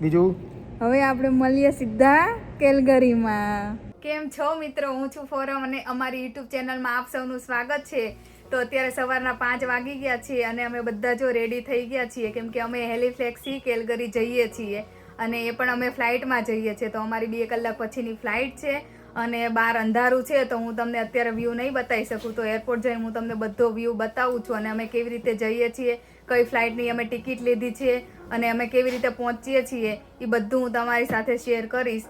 બીજું? હવે આપણે મળીએ સીધા કેલગરીમાં. કેમ છો મિત્રો? હું છું ફોરમ અને અમારી યુટ્યુબ ચેનલમાં આપ સૌનું સ્વાગત છે. તો અત્યારે સવારના પાંચ વાગી ગયા છીએ અને અમે બધા જો રેડી થઈ ગયા છીએ. કેમ કે અમે હેલિફ્લેક્સથી કેલગરી જઈએ છીએ અને એ પણ અમે ફ્લાઇટમાં જઈએ છીએ. તો અમારી બે કલાક પછીની ફ્લાઇટ છે અને બહાર અંધારું છે તો હું તમને અત્યારે વ્યૂ નહીં બતાવી શકું. તો એરપોર્ટ જઈને હું તમને બધો વ્યૂ બતાવું છું અને અમે કેવી રીતે જઈએ છીએ કઈ ફ્લાઇટની અમે ટિકિટ લીધી છે અને અમે કેવી રીતે પહોંચીએ છીએ, એ બધું હું તમારી સાથે શેર કરીશ.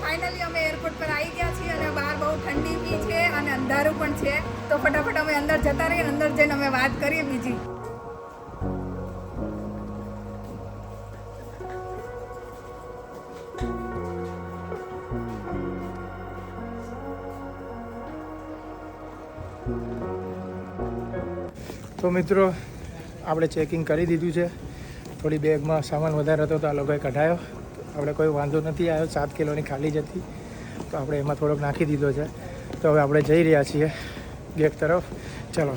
ફાઇનલી અમે એરપોર્ટ પર આવી ગયા છીએ અને બહાર બહુ ઠંડી બી છે અને અંધારું પણ છે. તો ફટાફટ અમે અંદર જતા રહીએ અંદર જઈને અમે વાત કરીએ બીજી. તો મિત્રો, આપણે ચેકિંગ કરી દીધું છે. થોડી બેગમાં સામાન વધારે હતો તો આ લોકોએ કઢાયો. આપણે કોઈ વાંધો નથી આવ્યો સાત કિલોની ખાલી જ હતી. તો આપણે એમાં થોડોક નાખી દીધો છે. તો હવે આપણે જઈ રહ્યા છીએ ગેટ તરફ. ચલો.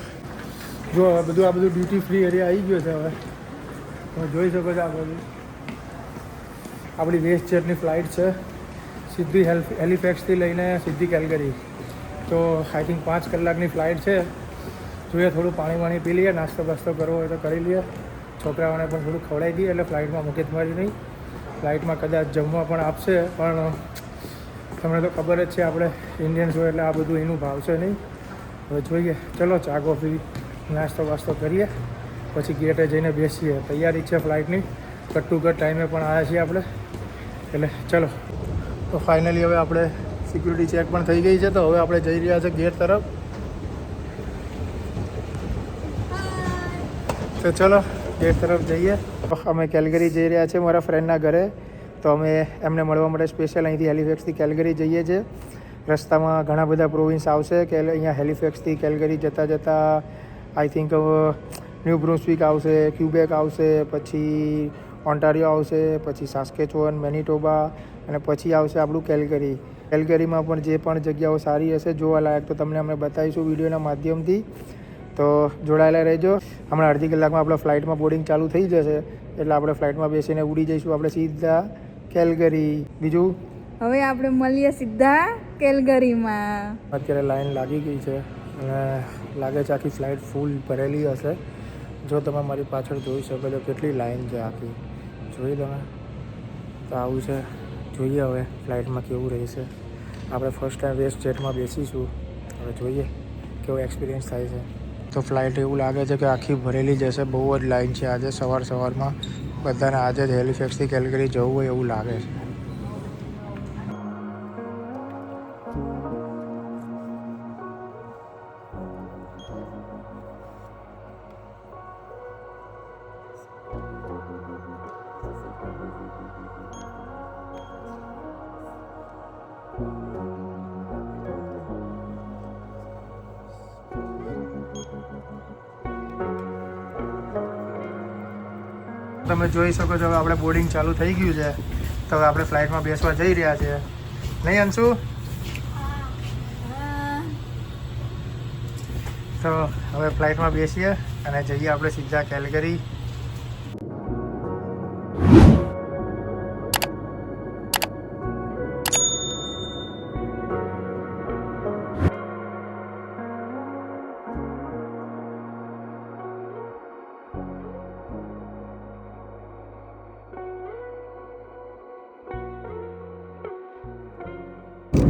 જો, હવે બધું, આ બધું ડ્યુટી ફ્રી એરિયા આવી ગયો છે હવે. તમે જોઈ શકો છો આ બધું. આપણી વેસ્ટ જેટની ફ્લાઇટ છે. સીધી હેલ્પ હેલિફેક્સથી લઈને સીધી કેલગરી તો આઈ થિંક પાંચ કલાકની ફ્લાઇટ છે. જોઈએ, થોડું પાણી વાણી પી લઈએ, નાસ્તો બાસ્તો કરવો હોય તો કરી લઈએ. છોકરાઓને પણ થોડું ખવડાવી દઈએ, એટલે ફ્લાઇટમાં મૂકી મારી નહીં. ફ્લાઇટમાં કદાચ જમવા પણ આપશે, પણ તમને તો ખબર જ છે, આપણે ઇન્ડિયન્સ હોય એટલે આ બધું એનું ભાવશે નહીં. હવે જોઈએ, ચલો, ચા, કોફી, નાસ્તો વાસ્તો કરીએ. પછી ગેટે જઈને બેસીએ. તૈયારી છે ફ્લાઇટની કટ ટાઈમે પણ આવ્યા છીએ આપણે. એટલે ચલો. તો ફાઇનલી હવે આપણે સિક્યુરિટી ચેક પણ થઈ ગઈ છે, તો હવે આપણે જઈ રહ્યા છે ગેટ તરફ. તો ચલો ગેટ તરફ જઈએ. અમે કેલગરી જઈ રહ્યા છીએ મારા ફ્રેન્ડના ઘરે. તો અમે એમને મળવા માટે સ્પેશિયલ અહીંથી હેલિફેક્સથી કેલગરી જઈએ છીએ. રસ્તામાં ઘણા બધા પ્રોવિન્સ આવશે કે અહીંયા હેલિફેક્સથી કેલગરી જતાં જતાં આઈ થિંક ન્યૂ બ્રુન્સવિક આવશે ક્યુબેક આવશે, પછી ઓન્ટારિયો આવશે, પછી સાસ્કેચોન મેનિટોબા અને પછી આવશે આપણું કેલગરી. કેલગરીમાં પણ જે પણ જગ્યાઓ સારી હશે જોવાલાયક તો તમને અમે બતાવીશું વિડીયોના માધ્યમથી. તો જોડાયેલા રહેજો. હમણાં અડધી કલાકમાં આપણે ફ્લાઇટમાં બોર્ડિંગ ચાલુ થઈ જશે એટલે આપણે ફ્લાઇટમાં બેસીને ઉડી જઈશું. આપણે સીધા કેલગરી. બીજું? હવે આપણે મળીએ સીધા કેલગરીમાં. અત્યારે લાઈન લાગી ગઈ છે અને લાગે છે આખી ફ્લાઇટ ફૂલ ભરેલી હશે. જો તમે મારી પાછળ જોઈ શકો છો કેટલી લાઈન છે આખી. જોઈ તમે? તો આવું છે. જોઈએ હવે ફ્લાઇટમાં કેવું રહેશે. આપણે ફર્સ્ટ ટાઈમ વેસ્ટ જેટમાં બેસીશું. હવે જોઈએ કેવો એક્સપિરિયન્સ થાય છે. તો ફ્લાઇટ એવું લાગે છે કે આખી ભરેલી જશે બહુ જ લાઇન છે આજે. સવાર સવારમાં બધાને આજે જ હેલિફેક્સથી કેલગરી જવું હોય એવું લાગે છે. તમે જોઈ શકો છો હવે આપણે બોર્ડિંગ ચાલુ થઈ ગયું છે. તો હવે આપણે ફ્લાઇટમાં બેસવા જઈ રહ્યા છીએ. નહીં અંશુ? તો હવે ફ્લાઇટમાં બેસીએ અને જઈએ આપણે સીધા કેલગરી.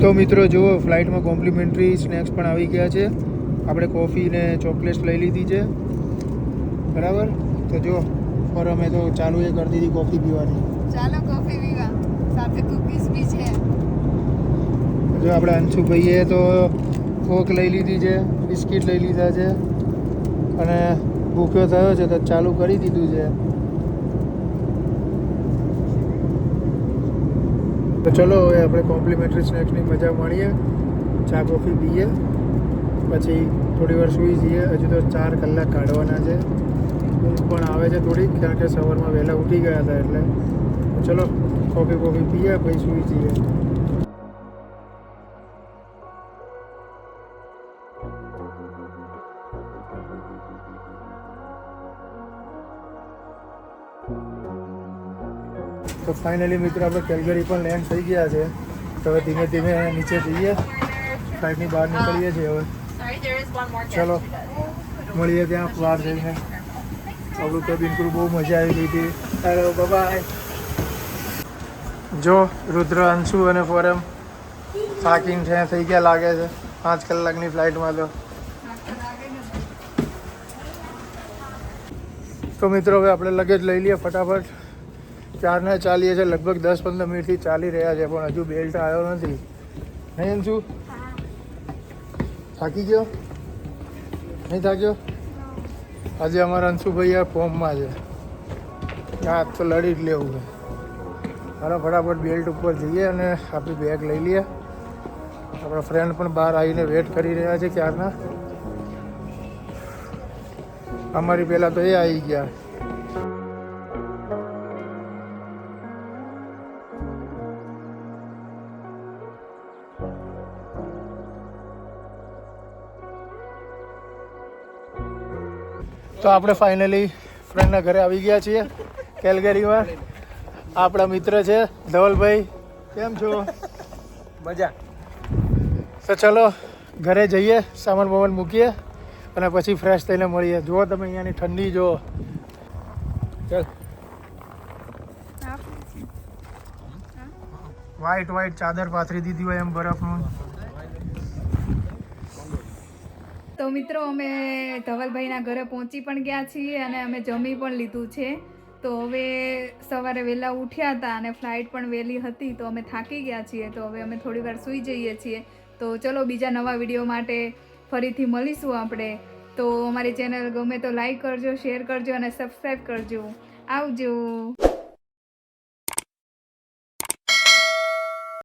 તો મિત્રો જુઓ ફ્લાઇટમાં કોમ્પ્લિમેન્ટરી સ્નેક્સ પણ આવી ગયા છે. આપણે કોફી ને ચોકલેટ્સ લઈ લીધી છે. બરાબર? તો જો પર અમે તો ચાલુ એ કરી દીધી કોફી પીવાની. ચાલો કોફી પીવા. સાથે કુકીઝ બી છે. જો આપણે અંશુભાઈએ તો કોક લઈ લીધી છે બિસ્કિટ લઈ લીધા છે. અને ભૂખ્યો થયો છે તો ચાલુ કરી દીધું છે. તો ચલો હવે આપણે કોમ્પ્લિમેન્ટરી સ્નેક્સની મજા માણીએ. ચા, કોફી પીએ. પછી થોડી વાર સૂઈ જઈએ. હજુ તો ચાર કલાક કાઢવાના છે. ઊંઘ પણ આવે છે થોડીક, કારણ કે સવારમાં વહેલા ઉઠી ગયા હતા એટલે. ચલો, કોફી કોફી પીએ, પછી સૂઈ જઈએ. તો ફાઇનલી મિત્રો આપણે કેલગરી પણ લેન્ડ થઈ ગયા છે. તો હવે ધીમે ધીમે નીચે જઈએ. ફ્લાઇટની બહાર નીકળીએ છીએ હવે. ચલો. મળીએ ત્યાં બહાર જઈને આપણું તો બિલકુલ બહુ મજા આવી ગઈ હતી. હેલો બાય જો રુદ્ર અંશુ અને ફોરમ થાકીને છે થઈ ગયા લાગે છે. પાંચ કલાકની ફ્લાઇટમાં તો. તો મિત્રો હવે આપણે લગેજ લઈ લઈએ ફટાફટ. ચારના ચાલીએ છે, લગભગ દસ પંદર મિનિટથી ચાલી રહ્યા છે, પણ હજુ બેલ્ટ આવ્યો નથી. નહીં શું થાકી ગયો? નહીં થાક્યો? આજે અમારા અંશુભાઈ આ ફોર્મમાં છે. આ તો લડી જ લેવું છે. હાલો, ફટાફટ બેલ્ટ ઉપર જઈએ અને આપણી બેગ લઈ લઈએ. આપણા ફ્રેન્ડ પણ બહાર આવીને વેટ કરી રહ્યા છે ક્યારના? અમારી પહેલાં તો એ આવી ગયા. તો આપણે ફાઇનલી ફ્રેન્ડના ઘરે આવી ગયા છીએ કેલગરીમાં. આપણા મિત્ર છે ધવલભાઈ. કેમ છો? મજા. તો ચલો ઘરે જઈએ સામાન બામાન મૂકીએ અને પછી ફ્રેશ થઈને મળીએ. જુઓ તમે અહીંયાની ઠંડી જુઓ. ચાલ. વ્હાઈટ વ્હાઈટ ચાદર પાથરી દીધી હોય એમ બરફનું. તો મિત્રો, અમે ધવલભાઈના ઘરે પહોંચી પણ ગયા છીએ અને અમે જમી પણ લીધું છે. તો હવે સવારે વહેલા ઉઠ્યા હતા અને ફ્લાઇટ પણ વહેલી હતી, તો અમે થાકી ગયા છીએ. તો હવે અમે થોડી વાર સૂઈ જઈએ છીએ. તો ચલો, બીજા નવા વીડિયો માટે ફરીથી મળીશું આપણે. તો અમારી ચેનલ ગમે તો લાઈક કરજો, શેર કરજો અને સબસ્ક્રાઈબ કરજો. આવજો.